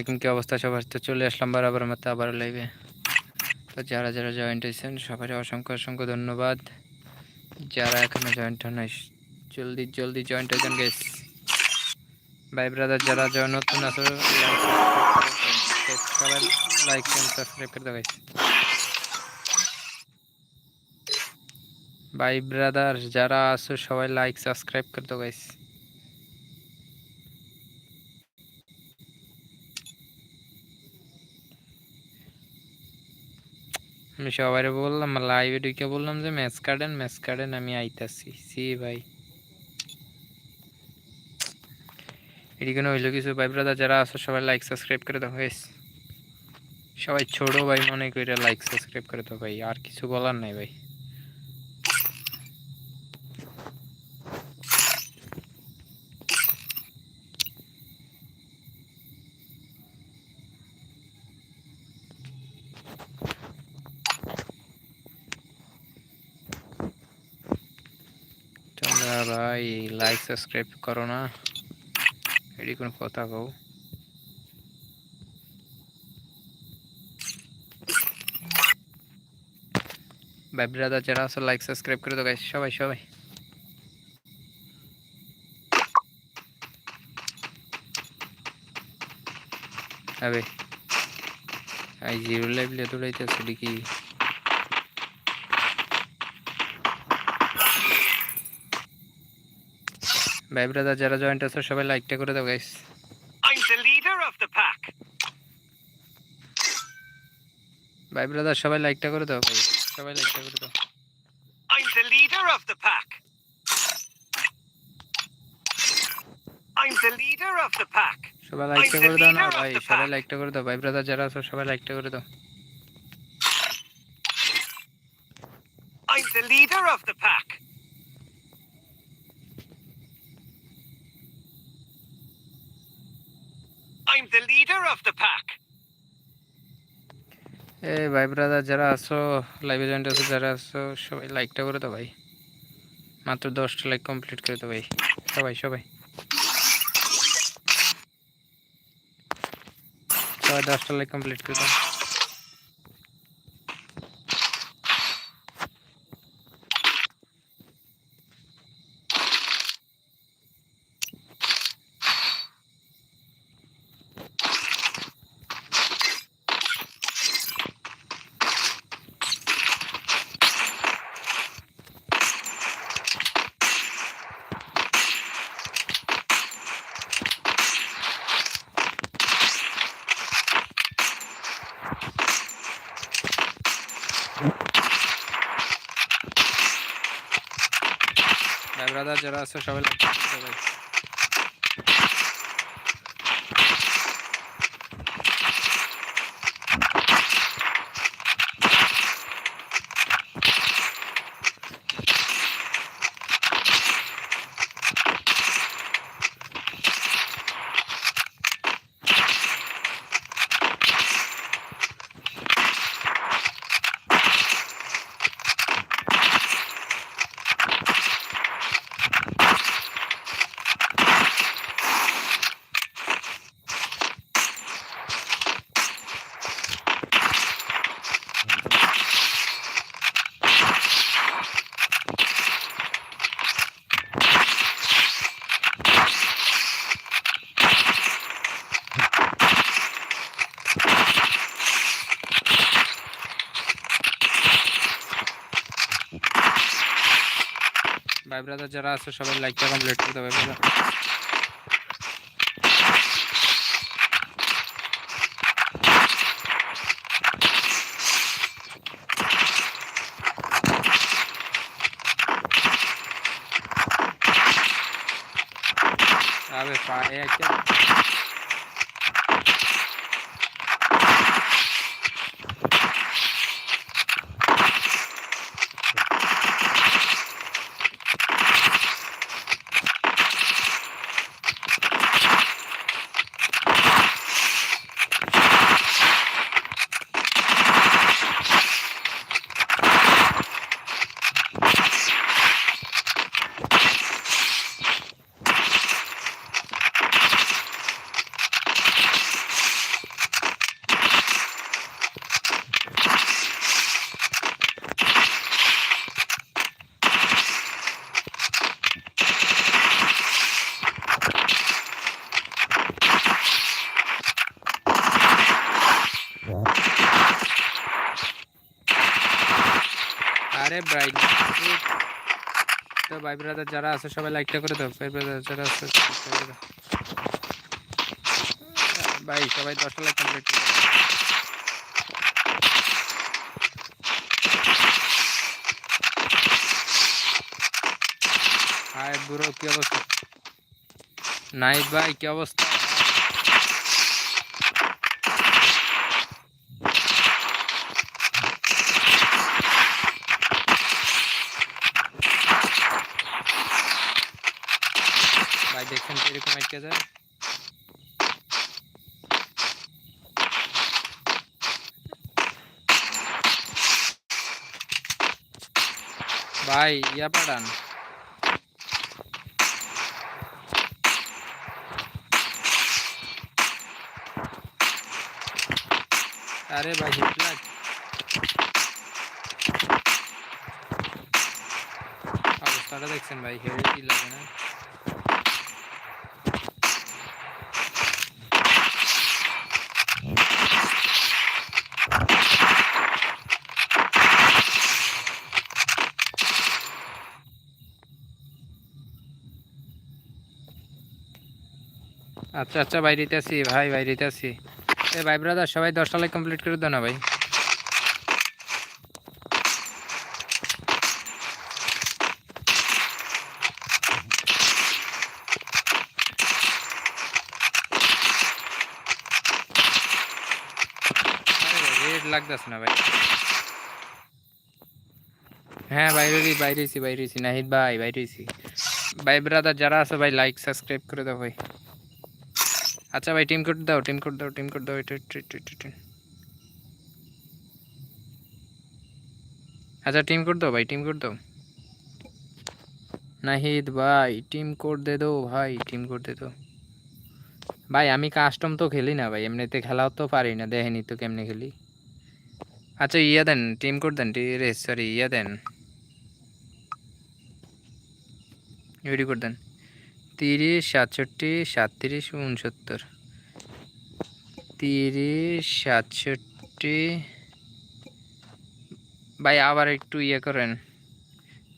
এখন কি অবস্থা? সবার তো চলে আসলাম বরাবর মতো আবার লাইভে তো যারা যারা জয়েন্ট হয়েছেন সবাই অসংখ্য অসংখ্য ধন্যবাদ। যারা এখনও জয়েন্ট হন জলদি জলদি জয়েন্ট হয়ে যান গেস ভাই ব্রাদার যারা জয়েন নতুন আছো সবাই লাইক সাবস্ক্রাইব করে দাও, guys। ভাই ব্রাদার যারা আছো, সবাই লাইক সাবস্ক্রাইব করে দাও গাইস আমি সবাই বললাম লাইভে ঢুকে বললাম যে ম্যাচ কার্ডেন ম্যাচ কার্ডেন আমি আইতাছি। সি ভাই। এদিকে হইল কিছু? ভাই ব্রাদার যারা আছো, সবাই লাইক সাবস্ক্রাইব করে দাও, হয়েছে। সবাই ছোটো ভাই, মনে করে লাইক সাবস্ক্রাইব করে দাও, ভাই। আর কিছু বলার নাই, ভাই তোমরা ভাই লাইক সাবস্ক্রাইব করো না। এটি কোনো কথা কও। ভাই ব্রাদার যারা আছে লাইক সাবস্ক্রাইব করে দাও guys, সবাই সবাই। আবে আই জিরো লাইভলে দৌড়াইতেছে দেখি। ভাই ব্রাদার যারা জয়েন্ট আছে সবাই লাইকটা করে দাও guys I'm the leader of the pack. ভাই ব্রাদার সবাই লাইকটা করে দাও ভাই সবাই লাইকটা করে দাও I'm the leader of the pack. I'm the leader of the pack. সবাই লাইকটা করে দাও না ভাই সবাই. লাইকটা করে দাও ভাই ব্রাদার যারা আছো সবাই লাইকটা করে দাও I'm the leader of the pack. I'm the leader of the pack. এ ভাই ব্রাদার যারা আছো লাইভে জয়েন্ট আছো যারা আছো, সবাই লাইকটা করে দাও ভাই। মাত্র দশটা লাইক কমপ্লিট করে দাও ভাই। সবাই সবাই। সবাই দশটা লাইক কমপ্লিট করে দাও। ব্রাদার যারা আছে সবাই ব্রাদার যারা আছে সবাই লাইকটা কমপ্লিট করতে হবে ব্রাদার আবে পায়ে একটা আরে তো ভাই ব্রাদার যারা আছে, সবাই লাইকটা করে দাও ভাই ব্রাদার যারা আছে। ভাই, সবাই দশটা লাইক কমপ্লিট। হাই ব্রো কি অবস্থা নাইট ভাই, কি অবস্থা ভাই দেখছেন কীরকম আটকে যায় ভাই ইয়া পাঠান আরে ভাই হিট লাগ অবস্থাটা দেখছেন ভাই হেভি কি লাগে না আচ্ছা আচ্ছা বাইরেতে আছি ভাই বাইরেতে আছি এ, ভাই ব্রাদার সবাই দশটা লাইক কমপ্লিট করে দাও না, ভাই। লাগতেছে না, ভাই। হ্যাঁ বাইরে বাইরেছি বাইরেছি নাহিদ ভাই বাইরেছি ভাই ব্রাদার যারা আছে, ভাই লাইক সাবস্ক্রাইব করে দাও, ভাই। আচ্ছা ভাই টিম কোড দাও টিম কোড দাও টিম কোড দাও এটা। আচ্ছা টিম কোড দাও ভাই টিম কোড দাও। নাহিদ ভাই টিম কোড দে দো ভাই টিম কোড দে দো ভাই, আমি কাস্টম তো খেলি না ভাই, এমনিতে খেলাও তো পারি না, দেখেনি তো কেমনে খেলি। আচ্ছা ইয়া দেন টিম কোড দেন রে সরি ইয়া দেন। ইউডি কোড দেন। তিরিশ, সাতষট্টি, সাতত্রিশ, উনসত্তর। তিরিশ, সাতষট্টি। ভাই, আবার একটু ইয়ে করেন।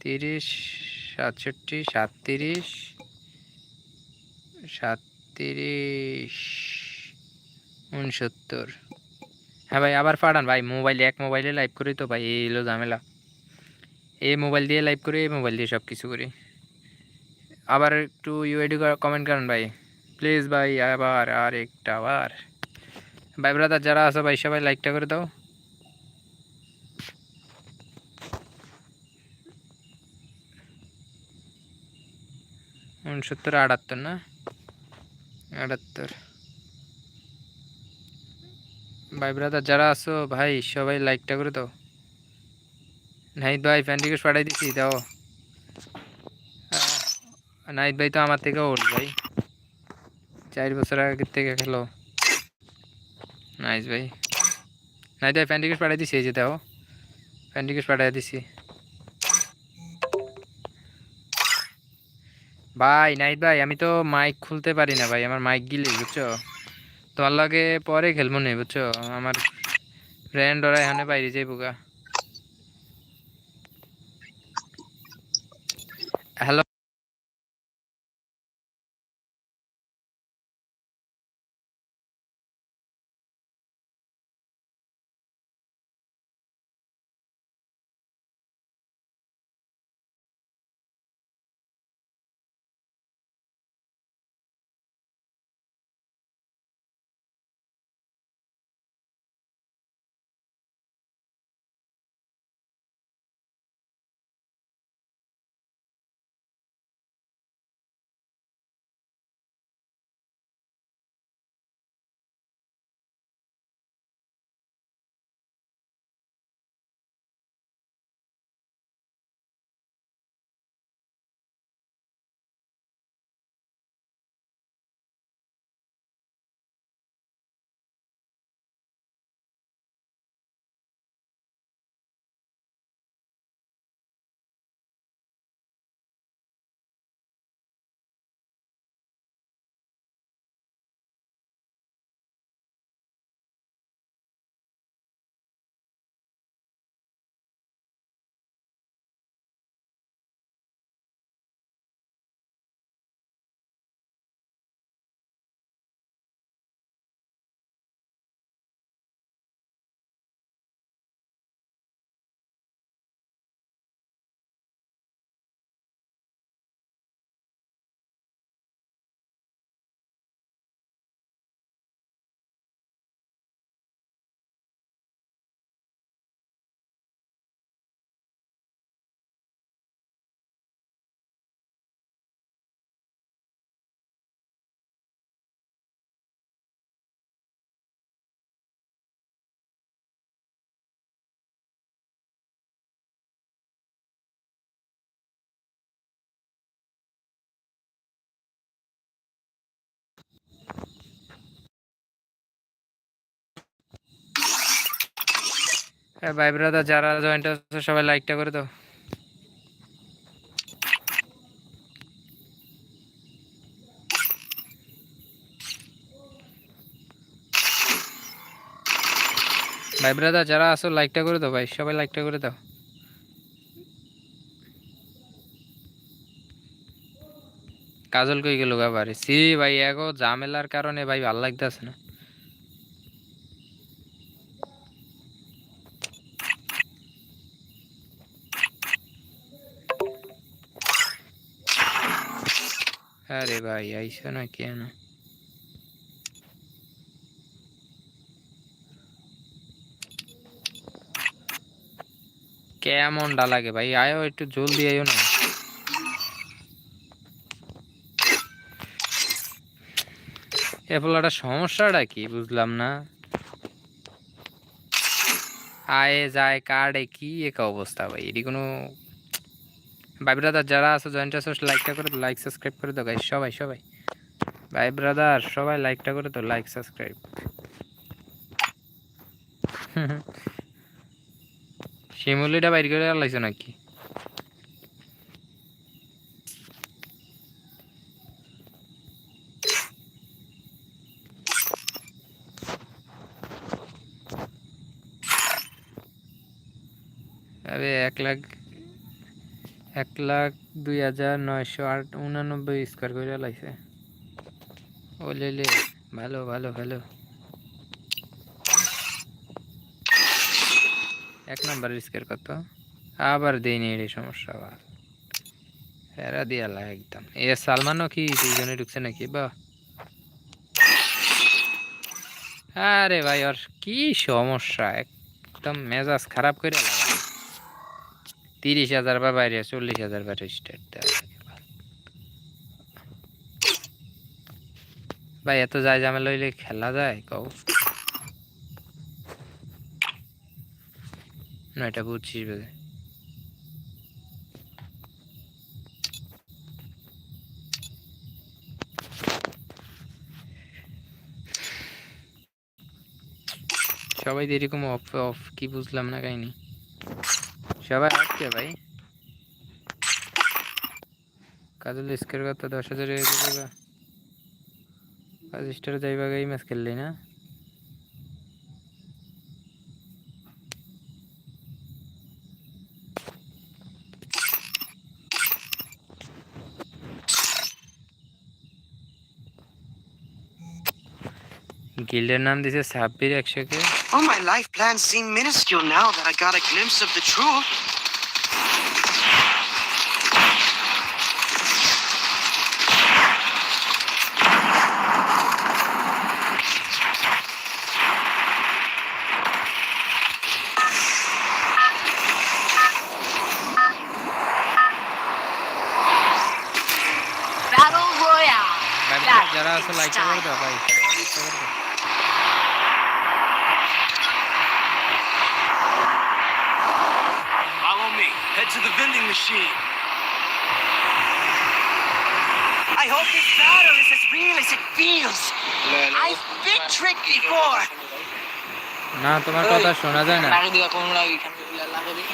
তিরিশ, সাতষট্টি, সাতত্রিশ সাতত্রিশ, উনসত্তর। হ্যাঁ ভাই, আবার পাঠান ভাই, মোবাইলে, এক মোবাইলে লাইভ করি তো ভাই, এই হলো ঝামেলা। এই মোবাইল দিয়ে লাইভ করি, এই মোবাইল দিয়ে সব কিছু করি। আবার একটু ইউআইডি কমেন্ট করেন ভাই। প্লিজ ভাই, আবার আর একটা আবার ভাই ব্রাদার যারা আছে ভাই, সবাই লাইকটা করে দাও। উনসত্তর, আটাত্তর না? আটাত্তর। ভাই ব্রাদার যারা আছো ভাই, সবাই লাইকটা করে দাও। নাহিদ ভাই ফ্যান রিকোয়েস্ট পাঠাই দিছি, দাও। নাহিদ ভাই তো আমার থেকে ওল্ড ভাই। চার বছর আগে থেকে খেলো। নাইস ভাই। নাইট ভাই ফ্যান রিকোয়েস্ট পাঠাই দিছি, এই যে দাও ফ্যান রিকোয়েস্ট পাঠাই দিছি। ভাই, নাইট ভাই, আমি তো মাইক খুলতে পারি না ভাই, আমার মাইক গিলে, বুঝছ? তোমার লাগে পরে খেলব নি, বুঝছ? আমার ফ্রেন্ড ওরা এখানে বাইরে যাইব গা। ভাই ব্রাদার যারা জয়েন্ট সবাই লাইকটা করে দাও। ভাই ব্রাদার যারা আছো লাইকটা করে দাও, ভাই। সবাই লাইকটা করে দাও। কাজল কই গেল বাবারে সি ভাই, এগো ঝামেলার কারণে, ভাই, ভালো লাগতেছে না আরে ভাই আইসো না কেন কেমনটা লাগে ভাই আয়ো একটু জলদি আয়ো না এ সমস্যাটা কি বুঝলাম না আয়ে যায় কার্ডে কি এক অবস্থা ভাই এটি কোনো ভাই ব্রাদার যারা আছে জয়েন্ট আছে লাইকটা করে লাইক সাবস্ক্রাইব করে দাও গাইস সবাই সবাই। ভাই ব্রাদার সবাই লাইকটা করে দাও লাইক সাবস্ক্রাইব শিমুলিটা বাইর করে লাইছো নাকি? আরে, এক লাখ এক লাখ দুই হাজার নয়শো আট উনানব্বই স্কোয়ার করে লাইছে। ও লে লে, ভালো ভালো ভালো। এক নাম্বার স্কোয়ার কত? আবার দেয়নি এই সমস্যা আবার। ফেরা দিয়ালা একদম এ সালমানও কি দুইজনে ঢুকছে নাকি, বা? আরে ভাই, ওর কি সমস্যা? একদম মেজাজ খারাপ করে লাগা তিরিশ হাজার বা বাইরে চল্লিশ হাজার বা স্টার্ট দেওয়া ভাই। এত যায় ঝামেলা হইলে খেলা যায়? কও। এটা বুঝছিস সবাই এরকম অফ অফ কি বুঝলাম না কাহিনি। সবাই আসছে ভাই। কাজল স্কের কথা দশ হাজার পাঁচ স্টার যাইবা গাই ম্যাচ খেললি না? গিল্ডের নাম দিছে Sabbir একশোকে All my life plans seem minuscule now that I got a glimpse of the truth. Battle Royale. ভাই That যারা is আছে the লাইক করে style. দাও ভাই machine. I hope this battle is as real as it feels. I've been tricked before. না তোমার কথা শোনা যায় না লাগে দিবা কোন লাগে এখানে লাগে দিই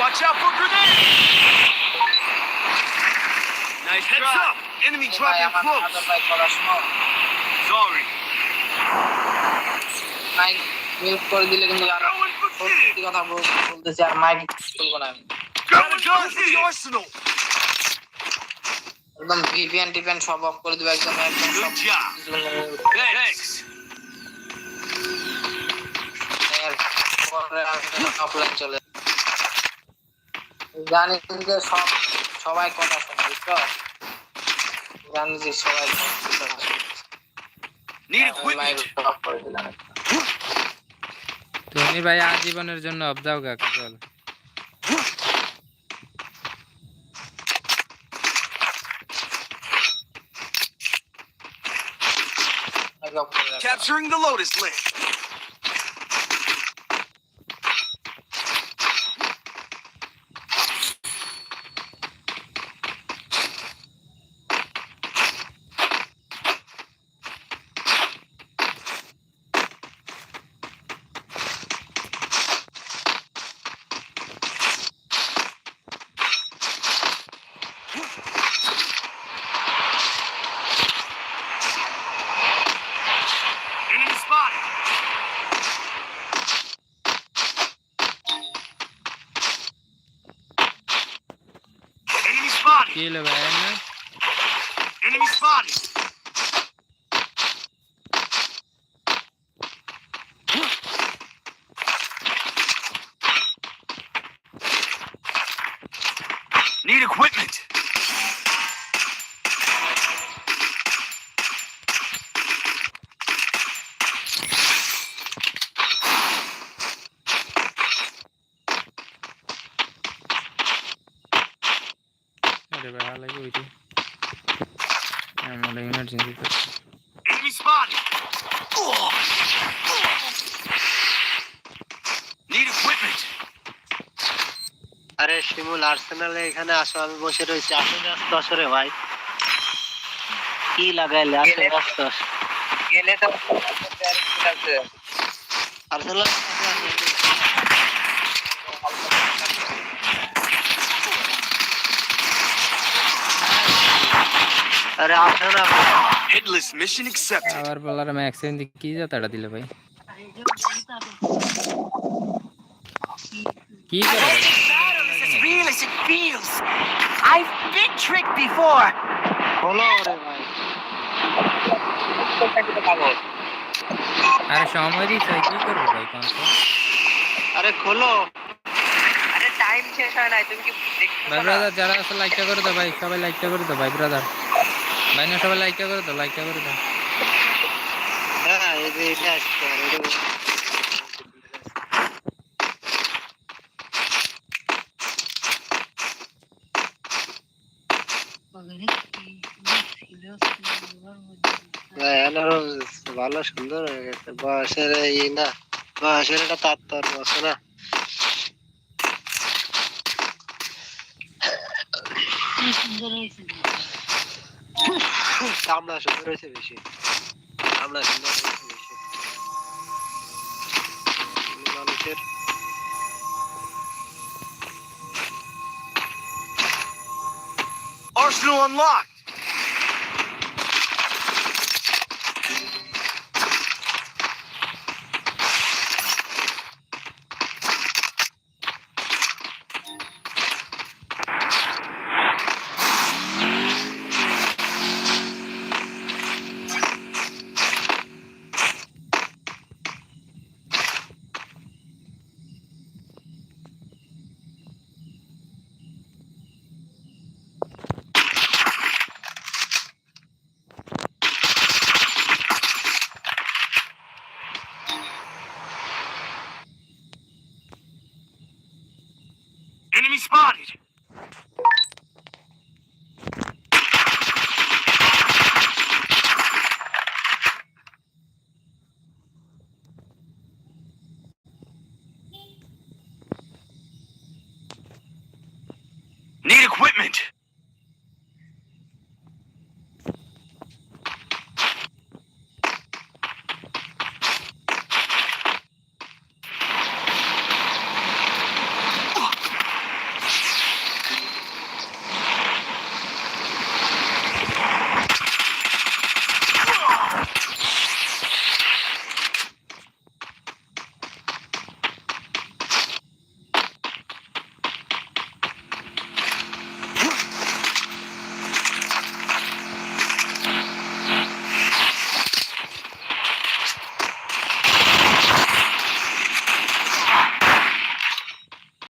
Watch out for grenades! Nice Heads try. up! Enemy ভাই dropping আমার close. Mic mute করে দিলে কিন্তু আর সত্যি কথা বল- বলতেছি আর মাইক বলব না আমি. একদম ভিপিএন টিপিএন সব অফ করে দিবে একদম একদম অফলাইন চলে জানি যে সব সবাই কথা শোনে বুঝছ? জানি যে সবাই কথা শোনে। Need আমি মাইক equipment. অফ করে দিলাম তুমি ভাই আজীবনের জন্য অফ যাও গা কাজল মাইক অফ করে দিলাম Capturing the Lotus Link. এলো ভাই শিমুল আর্সেনালে এখানে আসো আমি বসে রয়েছি। আসো ব্যস্ত আসো রে ভাই। কি লাগাইলে আসো ব্যস্ত গেলে তো আর্সেনাল আরে আসো না. আবার বলার কি দিলে ভাই? কি করে? Feels. I've been tricked before. বলো রে ভাই আরে সময় দিচ্ছে কি করব ভাই কোন তো? আরে খোলো আরে টাইম শেষ হয় নাই তুমি কি দেখছ ভাই ব্রাদার যারা আছে লাইকটা করে দাও ভাই সবাই লাইকটা করে দাও ভাই ব্রাদার ভাই না সবাই লাইকটা করে দাও লাইকটা করে দাও হ্যাঁ এই যে এটা আসছে ভালো সুন্দর হয়ে গেছে বয়সের ই না বয়সের একটা তাত্পর্য আছে না চামড়া সুন্দর হয়েছে বেশি চামড়া সুন্দর হয়েছে বেশি মানুষের Arsenal unlocked.